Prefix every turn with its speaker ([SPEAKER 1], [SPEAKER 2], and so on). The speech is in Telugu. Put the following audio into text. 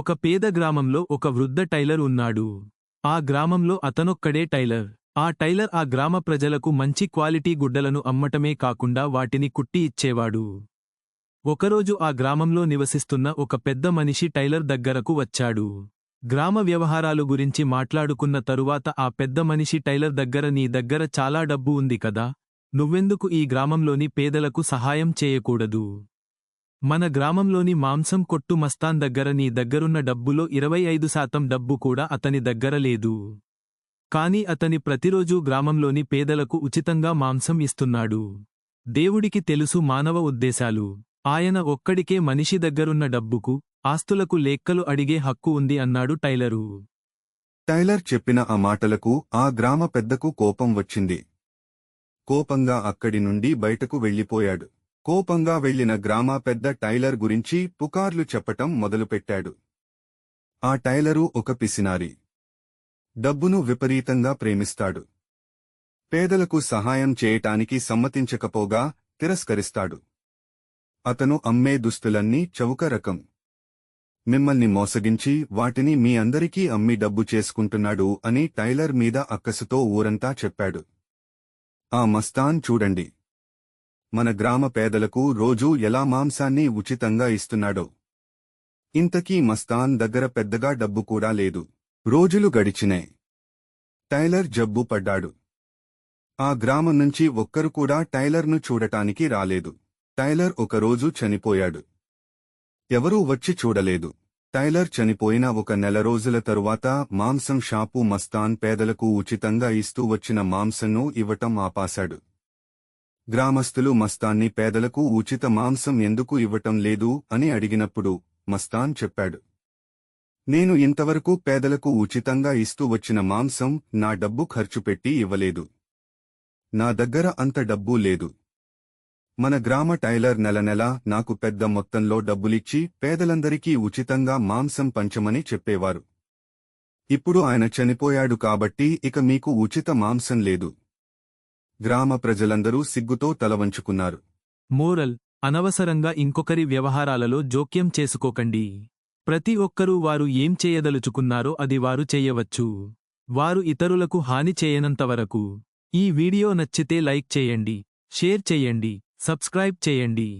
[SPEAKER 1] ఒక పేద గ్రామంలో ఒక వృద్ధ టైలర్ ఉన్నాడు ఆ గ్రామంలో అతనొక్కడే టైలర్ ఆ టైలర్ ఆ గ్రామ ప్రజలకు మంచి క్వాలిటీ గుడ్డలను అమ్మటమే కాకుండా వాటిని కుట్టి ఇచ్చేవాడు ఒకరోజు ఆ గ్రామంలో నివసిస్తున్న ఒక పెద్ద మనిషి టైలర్ దగ్గరకు వచ్చాడు గ్రామ వ్యవహారాలు గురించి మాట్లాడుకున్న తరువాత ఆ పెద్ద మనిషి టైలర్ దగ్గర నీ దగ్గర చాలా డబ్బు ఉంది కదా నువ్వెందుకు ఈ గ్రామంలోని పేదలకు సహాయం చేయకూడదు మన గ్రామంలోని మాంసం కొట్టు మస్తాన్ దగ్గర నీ దగ్గరున్న డబ్బులో ఇరవై ఐదు శాతం డబ్బు కూడా అతని దగ్గర లేదు కాని అతని ప్రతిరోజూ గ్రామంలోని పేదలకు ఉచితంగా మాంసం ఇస్తున్నాడు దేవుడికి తెలుసు మానవ ఉద్దేశాలు ఆయన ఒక్కడికే మనిషి దగ్గరున్న డబ్బుకు ఆస్తులకు లేక్కలు అడిగే హక్కు ఉంది అన్నాడు టైలరు
[SPEAKER 2] టైలర్ చెప్పిన ఆ మాటలకు ఆ గ్రామ పెద్దకు కోపం వచ్చింది కోపంగా అక్కడి నుండి బయటకు వెళ్ళిపోయాడు కోపంగా వెళ్లిన గ్రామ పెద్ద టైలర్ గురించి పుకార్లు చెప్పటం మొదలుపెట్టాడు ఆ టైలరు ఒక పిసినారి డబ్బును విపరీతంగా ప్రేమిస్తాడు పేదలకు సహాయం చేయటానికి సమ్మతించకపోగా తిరస్కరిస్తాడు అతను అమ్మే దుస్తులన్నీ చౌక రకం మిమ్మల్ని మోసగించి వాటిని మీ అందరికీ అమ్మి డబ్బు చేసుకుంటున్నాడు అని టైలర్ మీద అక్కసుతో ఊరంతా చెప్పాడు ఆ మస్తాన్ చూడండి మన గ్రామ పేదలకు రోజూ ఎలా మాంసాన్ని ఉచితంగా ఇస్తున్నాడో ఇంతకీ మస్తాన్ దగ్గర పెద్దగా డబ్బు కూడా లేదు రోజులు గడిచినే టైలర్ జబ్బు పడ్డాడు ఆ గ్రామం నుంచి ఒక్కరు కూడా టైలర్ను చూడటానికి రాలేదు టైలర్ ఒకరోజు చనిపోయాడు ఎవరూ వచ్చి చూడలేదు టైలర్ చనిపోయిన ఒక నెల రోజుల తరువాత మాంసం షాపు మస్తాన్ పేదలకు ఉచితంగా ఇస్తూ వచ్చిన మాంసంను ఇవ్వటం ఆపాశాడు గ్రామస్తులు మస్తాన్ని పేదలకు ఉచిత మాంసం ఎందుకు ఇవ్వటం లేదు అని అడిగినప్పుడు మస్తాన్ చెప్పాడు నేను ఇంతవరకు పేదలకు ఉచితంగా ఇస్తూ వచ్చిన మాంసం నా డబ్బు ఖర్చు పెట్టి ఇవ్వలేదు నా దగ్గర అంత డబ్బు లేదు మన గ్రామ టైలర్ నెల నెలా నాకు పెద్ద మొత్తంలో డబ్బులిచ్చి పేదలందరికీ ఉచితంగా మాంసం పంచమని చెప్పేవారు ఇప్పుడు ఆయన చనిపోయాడు కాబట్టి ఇక మీకు ఉచిత మాంసం లేదు గ్రామ ప్రజలందరూ సిగ్గుతో తలవంచుకున్నారు
[SPEAKER 1] మోరల్ అనవసరంగా ఇంకొకరి వ్యవహారాలలో జోక్యం చేసుకోకండి ప్రతి ఒక్కరూ వారు ఏం చేయదలుచుకున్నారో అది వారు చేయవచ్చు వారు ఇతరులకు హాని చేయనంతవరకు ఈ వీడియో నచ్చితే లైక్ చేయండి షేర్ చేయండి సబ్స్క్రైబ్ చేయండి